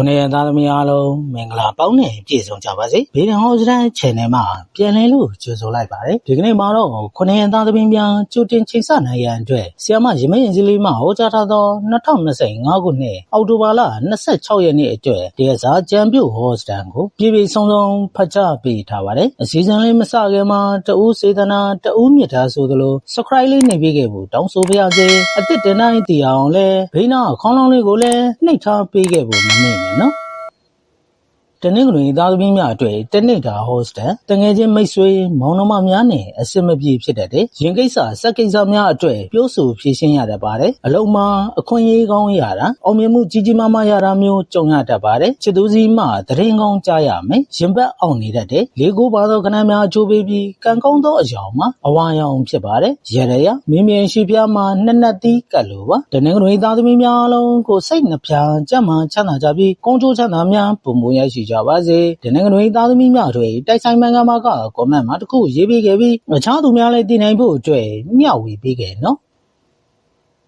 ခုနှစ်ရက်သားသမီးအားလုံးမင်္ဂလာပေါင်းနဲ့ပြည့်စုံကြပါစေဘေးဒန်ဟောစတန် channel မှာပြန်လည်လို့ကြိုဆိုလိုက်ပါတယ်ဒီကနေ့မှာတော့ခုနှစ်ရက်သားသမီးများကြိုတင်ချိန်ဆနိုင်ရန်အတွက်ဆီယမရမင်းကြီးလေးမှဟောကြားထားသော2025ခုနှစ်အောက်တိုဘာလ26ရက်နေ့အတွက်တရားစာကြံပြုတ်ဟောစတန်ကိုပြည်ပြည်ဆုံးဆုံးဖတ်ကြားပေးထားပါတယ်အစီအစဉ်လေးမစခင်မှာတဦးစေတနာတဦးမြတ်တာဆိုသလို subscribe လေးနေပေးခဲ့ဖို့တောင်းဆိုပါရစေအစ်စ်တင်တိုင်းတည်အောင်လဲဘေးနာခေါင်းလောင်းလေးကိုလည်းနှိပ်ထားပေးခဲ့ဖို့မမေ့နဲ့နော် တနင်္ဂနွေသားသမီးများအတွက်တနေ့တာဟောစတန်တငယ်ချင်းမိတ်ဆွေမောင်နှမများနဲ့အစင်မပြေဖြစ်တတ်တယ်။ရင်ကိစ္စစက်ကိစ္စများအတွက်ပြောဆိုဖြေရှင်းရတတ်ပါတယ်။အလုံးမှာအခွင့်အရေးကောင်းရတာအောင်မြင်မှုကြီးကြီးမားမားရတာမျိုးကြုံရတတ်ပါတယ်။ချစ်သူစီမှသတင်းကောင်းကြားရမယ်။ရင်ဘတ်အောင်နေတတ်တယ်။လေးကိုပါသောခဏများအချိုးပေးပြီးကံကောင်းသောအယောင်မှာအဝါရောင်ဖြစ်ပါတယ်။ရရရမင်းမြင်ရှိပြားမှာနှစ်နှစ်သီးကတ်လိုပါ။တနင်္ဂနွေသားသမီးများအလုံးကိုစိတ်နှပြကြမ်းမှချမ်းသာကြပြီးကုန်းချိုးချမ်းသာများပုံမွေရရှိကြပါစေ။တနင်္ဂနွေသားသမီးများတွေတိုက်ဆိုင်မန်ကမာကကွန်မန့်မှာတစ်ခုရေးပေးခဲ့ပြီးအခြားသူများလည်းတည်နိုင်ဖို့အတွက်မျှဝေပေးခဲ့နော်။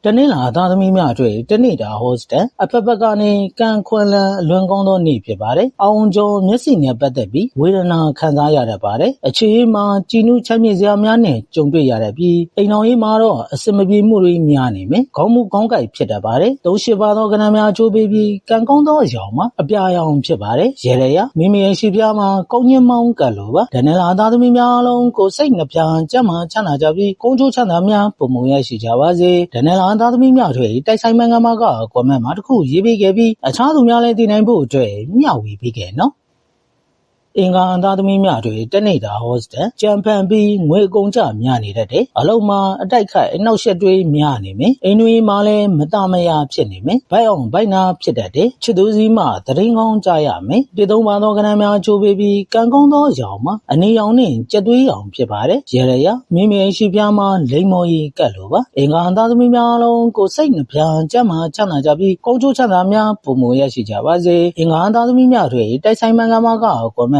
တနင်္လာသားသမီးများအတွက်တနေ့တာဟောစတန်အဖက်ဖက်ကနေကံခွန်လန်အလွန်ကောင်းသောနေ့ဖြစ်ပါတယ်။အောင်ကျော်မျက်စိနဲ့ပတ်သက်ပြီးဝေဒနာခံစားရတတ်ပါတယ်။အခြေအေးမှာကြည်နူးချမ်းမြေ့စရာများနဲ့ကြုံတွေ့ရတတ်ပြီးအိမ်တော်ရေးမှာတော့အစမပြေမှုတွေများနေမယ်။ခေါင်းမှုခေါင်းကိုက်ဖြစ်တတ်ပါတယ်။သုံးရှိပါသောကဏ္ဍများအချိုးပေးပြီးကံကောင်းသောအယောင်မှာအပြာရောင်ဖြစ်ပါတယ်။ရေရရမိမိရဲ့ရှိပြားမှာကောင်းညင်မောင်းကတ်လိုပါ။ဒနလာသားသမီးများအလုံးကိုစိတ်နှပြကြမ်းမှချမ်းသာကြပြီးကုန်းချိုးချမ်းသာများပုံမူရရှိကြပါစေ။ဒနလာသားသမီးများတွေတိုက်ဆိုင်မန်ကမာကကွန်မန့်မှာတစ်ခုရေးပေးခဲ့ပြီးအခြားသူများလည်းတည်နိုင်ဖို့အတွက်မျှဝေပေးခဲ့နော်။ အင်္ဂါအန်သားသမီးများတွေတက်နေတာဟောစတန်ကြံဖန်ပြီးငွေအကုန်ကြများနေတတ်တယ်အလုံးမှာအတိုက်ခိုက်အနောက်ရှက်တွေများနေမယ်အိမ်တွေမှာလည်းမတမယာဖြစ်နေမယ်ဘိုက်အောင်ဘိုက်နာဖြစ်တတ်တယ်ချစ်သူစီးမှသတရင်ကောင်းကြရမယ်တည်သုံးပါသောကဏ္ဍများချိုးပေးပြီးကံကောင်းသောရောင်မှာအနေရောင်နဲ့ကြက်သွေးရောင်ဖြစ်ပါတယ်ရေရရမိမိရှိပြားမှာလိမ္မော်ရီကတ်လိုပါအင်္ဂါအန်သားသမီးများအလုံးကိုစိတ်နှပြကြမ်းမှချမ်းသာကြပြီးကုန်းချိုးချမ်းသာများပုံမူရရှိကြပါစေအင်္ဂါအန်သားသမီးများတွေတိုက်ဆိုင်မန်ကမာကကွန်မန့်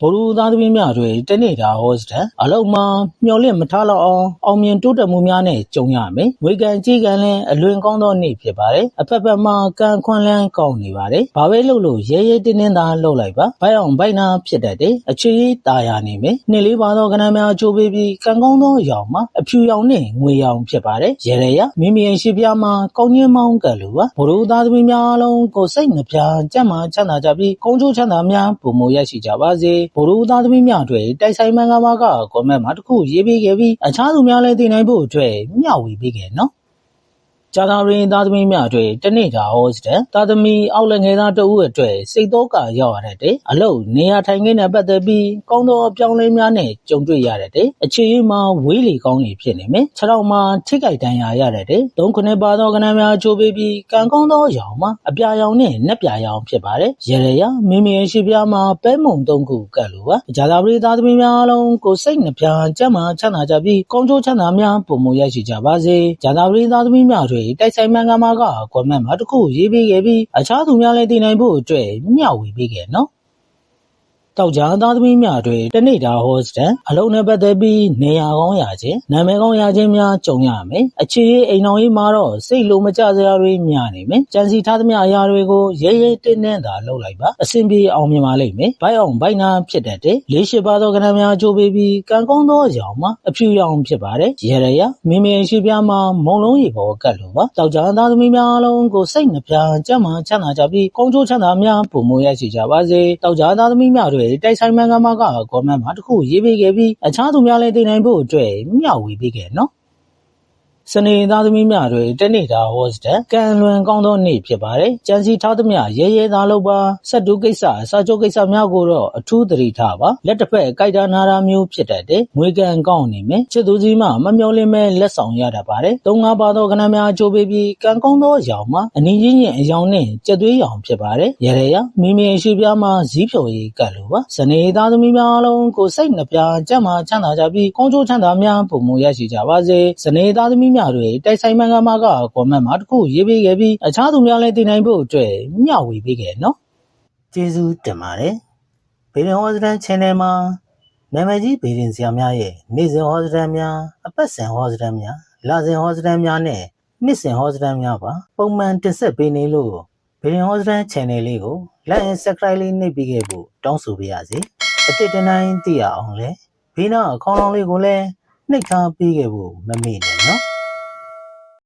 ဘိုလ်လူသားသမီးများတွေတနေ့တာဟောစတန်အလုံးမှာမျော်လင့်မထားတော့အောင်အောင်မြင်တိုးတက်မှုများနဲ့ကြုံရမယ်။ဝေကန်ကြီးကန်လည်းအလွင်ကောင်းသောနေ့ဖြစ်ပါတယ်။အဖက်ဖက်မှာကံခွန်လန်းကောင်းနေပါတယ်။ဘာပဲလုပ်လို့ရဲရဲတင်းတင်းသာလုပ်လိုက်ပါ။ဘိုက်အောင်ဘိုက်နာဖြစ်တတ်တယ်။အခြေရေးตาရနေမယ်။နှစ်လေးပါသောကဏ္ဍများအချိုးပေးပြီးကံကောင်းသောရောင်မှာအဖြူရောင်နဲ့ငွေရောင်ဖြစ်ပါတယ်။ရဲရဲရမိမိရဲ့ရှိပြားမှာကောင်းချင်းမောင်းကလိုပါ။ဘိုလ်လူသားသမီးများအလုံးကိုစိတ်နှပြကြမ်းမှချမ်းသာကြပြီးကုန်းချိုးချမ်းသာများပုံမူရရှိကြပါစေ။ဘိုလ်လူသားသမီးများတွေတိုက်ဆိုင်မန်ကမာကကွန်မန့်မှာတစ်ခုရေးပေးခဲ့ပြီးအခြားသူများလည်းတည်နိုင်ဖို့အတွက်မျှဝေပေးခဲ့နော်။ ကြာသာရင်သားသမီးများအတွက်တနေ့တာဟောစတဲ့သားသမီးအောက်လက်ငယ်သားတဦးအတွက်စိတ်တော့ကရောက်ရတဲ့အလုပ်နေရာထိုင်ခင်းနဲ့ပတ်သက်ပြီးကောင်းသောအပြောင်းလဲများနဲ့ကြုံတွေ့ရတဲ့အခြေအေးမှာဝေးလီကောင်းနေဖြစ်နေမယ်ခြေထောက်မှာထိခိုက်ဒဏ်ရာရတဲ့သုံးခုနှစ်ပါသောကဏ္ဍများချိုးပေးပြီးကံကောင်းသောရောင်မှာအပြာရောင်နဲ့နက်ပြာရောင်ဖြစ်ပါတယ်ရရရမိမိရဲ့ရှိပြားမှာပဲမုံသုံးခုကတ်လိုပါကြာသာပရိသားသမီးများအလုံးကိုစိတ်နှပြကြမ်းမှချမ်းသာကြပြီးကောင်းကျိုးချမ်းသာများပုံမူရရှိကြပါစေကြာသာပရိသားသမီးများတွေတိုက်ဆိုင်မန်ကမာကကွန်မန့်မှာတစ်ခုရေးပေးခဲ့ပြီးအခြားသူများလည်းတည်နိုင်ဖို့အတွက်မျှဝေပေးခဲ့နော် တောက်ကြသားသမီးများတွေတနေ့တာဟောစတန်အလုံးနဲ့ပတ်သက်ပြီးနေရာကောင်းရခြင်းနာမည်ကောင်းရခြင်းများကြုံရမယ်အခြေရေးအိမ်တော်ရေးမှာတော့စိတ်လိုမကျစရာတွေများနေမယ်ကြံစီထားသမျှအရာတွေကိုရဲရဲတင်းတင်းသာလုပ်လိုက်ပါအဆင်ပြေအောင်မြင်ပါလိမ့်မယ်ဘိုက်အောင်ဘိုက်နာဖြစ်တတ်တယ်လေးရှိပါသောကဏ္ဍများကြိုးပေးပြီးကံကောင်းသောရောင်မှာအဖြူရောင်ဖြစ်ပါတယ်ရဲရရမိမိရှိပြားမှာမုံလုံးရေပေါ်ကတ်လိုပါတောက်ကြသားသမီးများအလုံးကိုစိတ်နှပြကြမ်းမှချမ်းသာကြပြီးကုန်းချိုးချမ်းသာများပုံမူရရှိကြပါစေတောက်ကြသားသမီးများတွေတိုက်ဆိုင်မန်ကမာကကောမန့်မှာတစ်ခုရေးပေးခဲ့ပြီး အခြားသူများလည်းတည်နိုင်ဖို့အတွက် မျှဝေပေးခဲ့နော် စနေသားသမီးများတွေတနေ့တာဟောစတဲ့ကံလွန်ကောင်းသောနေ့ဖြစ်ပါတယ်။ကြံစီထားသမျှရဲရဲသားလို့ပါဆက်တူကိစ္စအစာချုပ်ကိစ္စများကိုတော့အထူးသတိထားပါလက်တစ်ဖက်ကြိုက်တာနာတာမျိုးဖြစ်တတ်တယ်။ငွေကံကောင်းနေမယ်။ချစ်သူကြီးမှမမျောလင်းမဲ့လက်ဆောင်ရတတ်ပါတယ်။သုံးငါးပါသောကဏ္ဍများအချိုးပေးပြီးကံကောင်းသောရောင်မှာအနည်းချင်းချင်းအယောင်နဲ့ကြက်သွေးရောင်ဖြစ်ပါတယ်။ရရရမိမိရှိပြားမှာဇီးဖြော်ရည်ကတ်လို့ပါ။စနေသားသမီးများအလုံးကိုစိတ်နှပြကြက်မှချမ်းသာကြပြီးကောင်းကျိုးချမ်းသာများပုံမူရရှိကြပါစေ။စနေသားသမီးများတွေတိုက်ဆိုင်မန်ကမာကကွန်မန့်မှာတစ်ခုရေးပေးခဲ့ပြီးအခြားသူများလည်းတည်နိုင်ဖို့အတွက်မျှဝေပေးခဲ့နော်ကျေးဇူးတင်ပါတယ်ဘေဒင်ဟောစတန် channel မှာနာမည်ကြီးဘေဒင်ဆရာများရဲ့နေ့စဉ်ဟောစတန်များအပတ်စဉ်ဟောစတန်များလစဉ်ဟောစတန်များနဲ့နှစ်စဉ်ဟောစတမ်းများပါပုံမှန်တင်ဆက်ပေးနေလို့ဗီဒီယိုဟောစတမ်း channel လေးကို like and subscribe လေးနှိပ်ပေးခဲ့ဖို့တောင်းဆိုပါရစေအတစ်တနိုင်သိရအောင်လဲဘေးနားအကောင့်လေးကိုလည်းနှိပ်ထားပေးခဲ့ဖို့မမေ့နဲ့နော်